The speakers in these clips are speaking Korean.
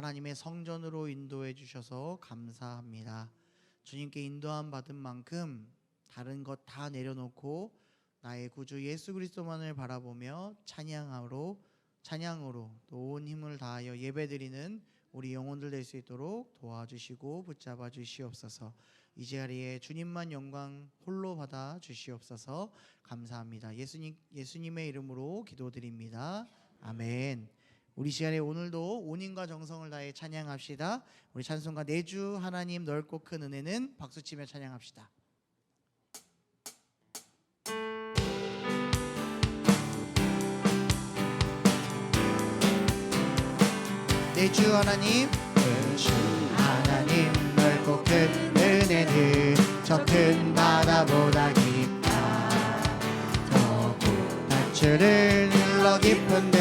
하나님의 성전으로 인도해 주셔서 감사합니다. 주님께 인도함 받은 만큼 다른 것 다 내려놓고 나의 구주 예수 그리스도만을 바라보며 찬양으로 찬양으로 온 힘을 다하여 예배드리는 우리 영혼들 될 수 있도록 도와주시고 붙잡아 주시옵소서. 이 자리에 주님만 영광 홀로 받아 주시옵소서. 감사합니다. 예수님 예수님의 이름으로 기도드립니다. 아멘. 우리 시간에 오늘도 온인과 정성을 다해 찬양합시다. 우리 찬송가 네 내주 하나님 넓고 큰 은혜는 박수치며 찬양합시다. 네 내주 하나님 네 내주 하나님 넓고 큰 은혜는 저 큰 바다보다 깊다 더고난 줄을 눌러 깊은 데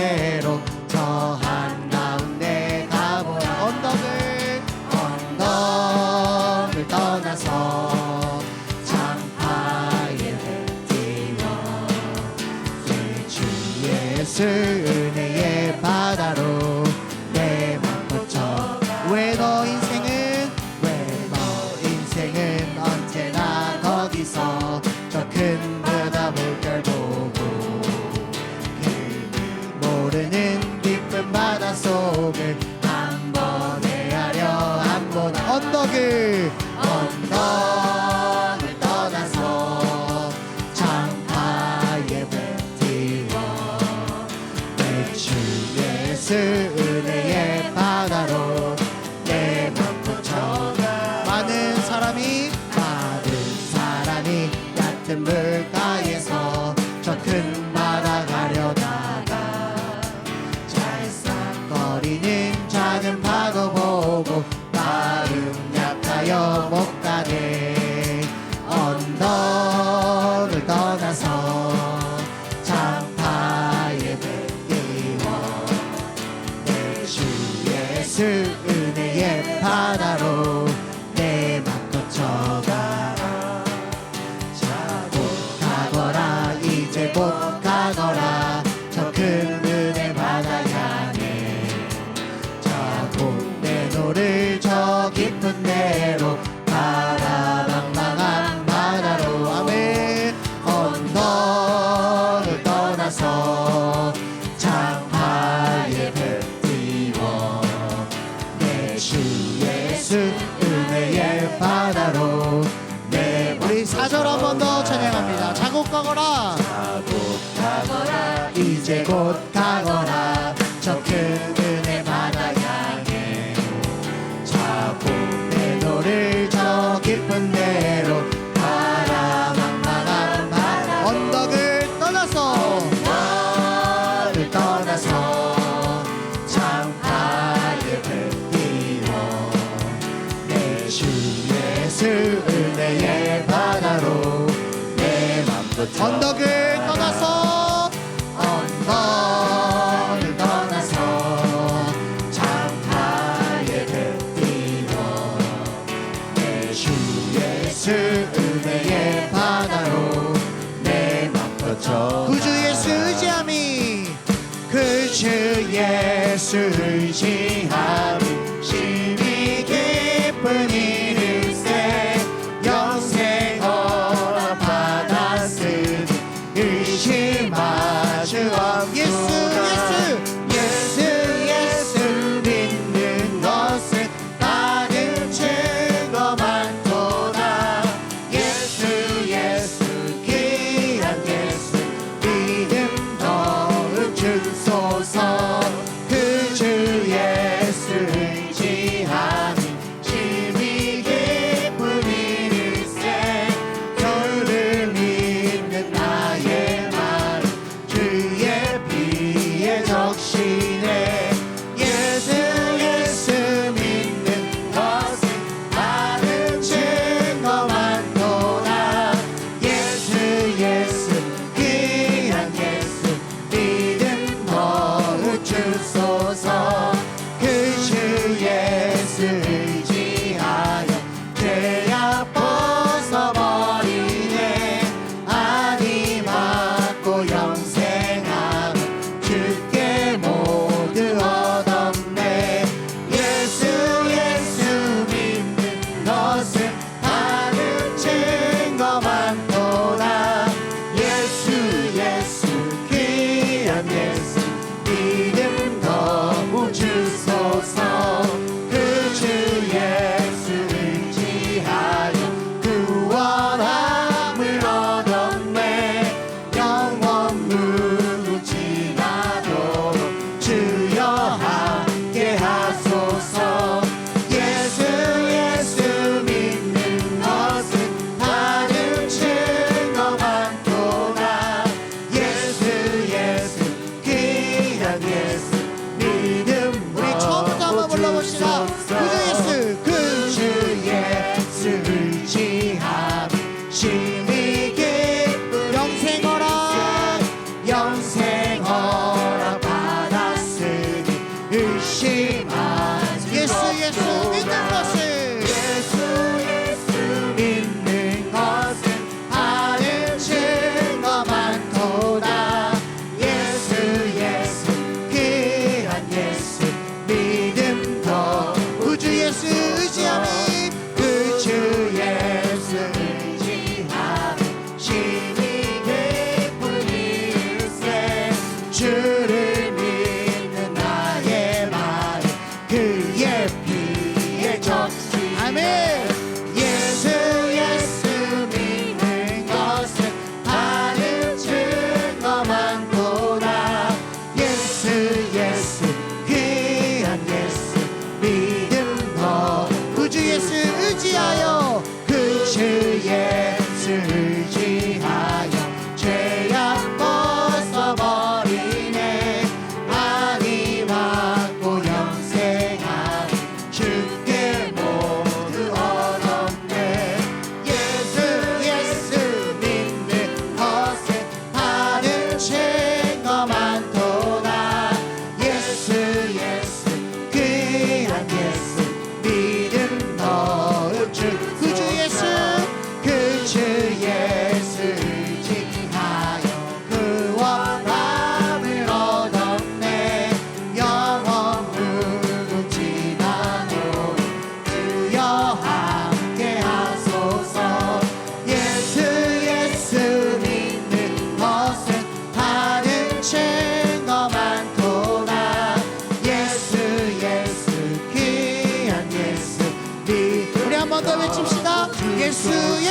the name. soon. 예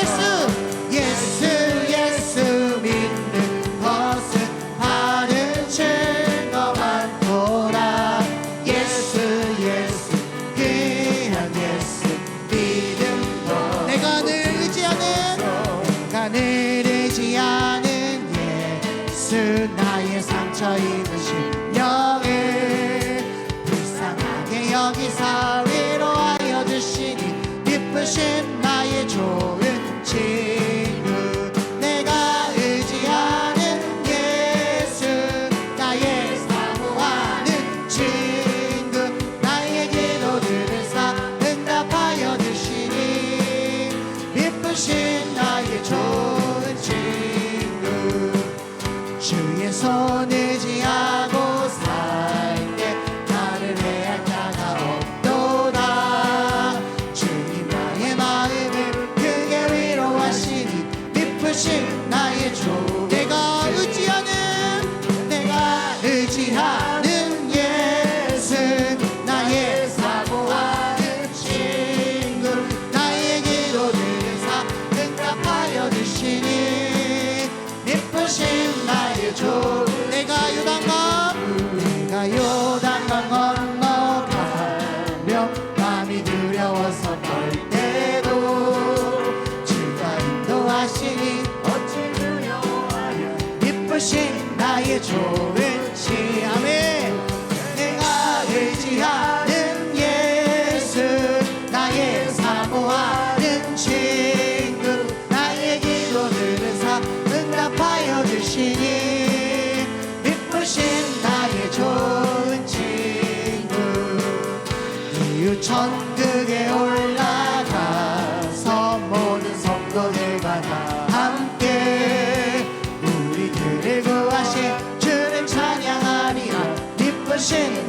예수 내가 기쁘신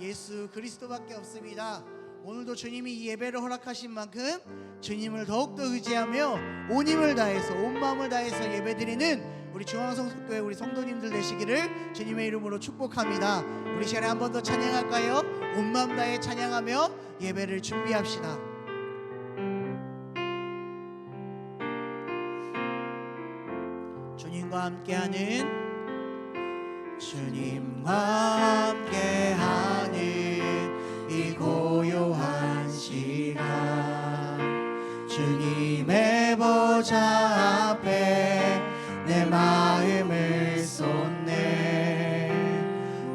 예수 그리스도밖에 없습니다. 오늘도 주님이 이 예배를 허락하신 만큼 주님을 더욱더 의지하며 온 힘을 다해서 온 마음을 다해서 예배드리는 우리 중앙성속교회 우리 성도님들 되시기를 주님의 이름으로 축복합니다. 우리 시간에 한 번 더 찬양할까요? 온 마음 다해 찬양하며 예배를 준비합시다. 함께하는 주님과 함께하는 이 고요한 시간. 주님의 보좌 앞에 내 마음을 쏟네.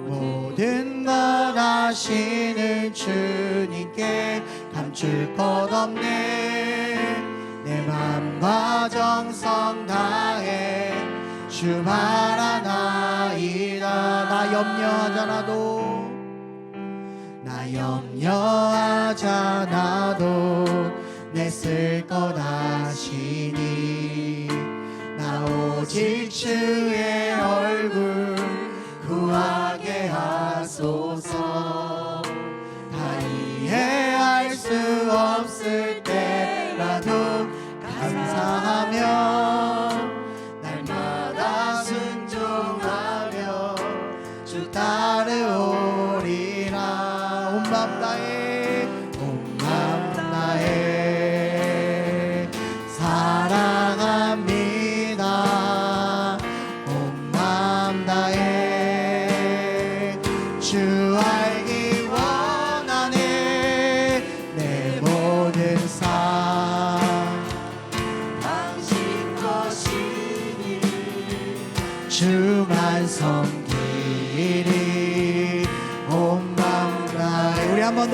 모든 것 아시는 주님께 감출 것 없네. 내 맘과 정성 다해 주 바라나이다. 나 염려하잖아도 나 염려하잖아도 내쓸것 아시니 나 오직 주의 얼굴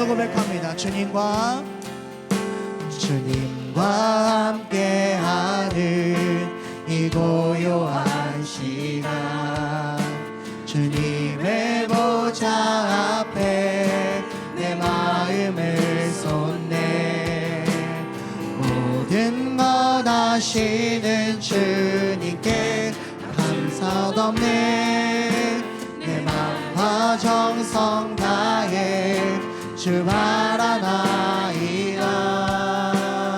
고백합니다. 주님과 주님과 함께하는 이 고요한 시간. 주님의 보좌 앞에 내 마음을 쏟네. 모든 것 아시는 주님께 감사없네. 내 맘과 정성 다해 주 바라나이다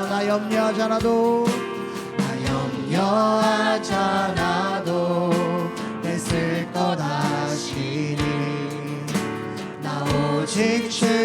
나 염려하잖아도 나 염려하잖아도 내 쓸 것 아시니 나 오직 주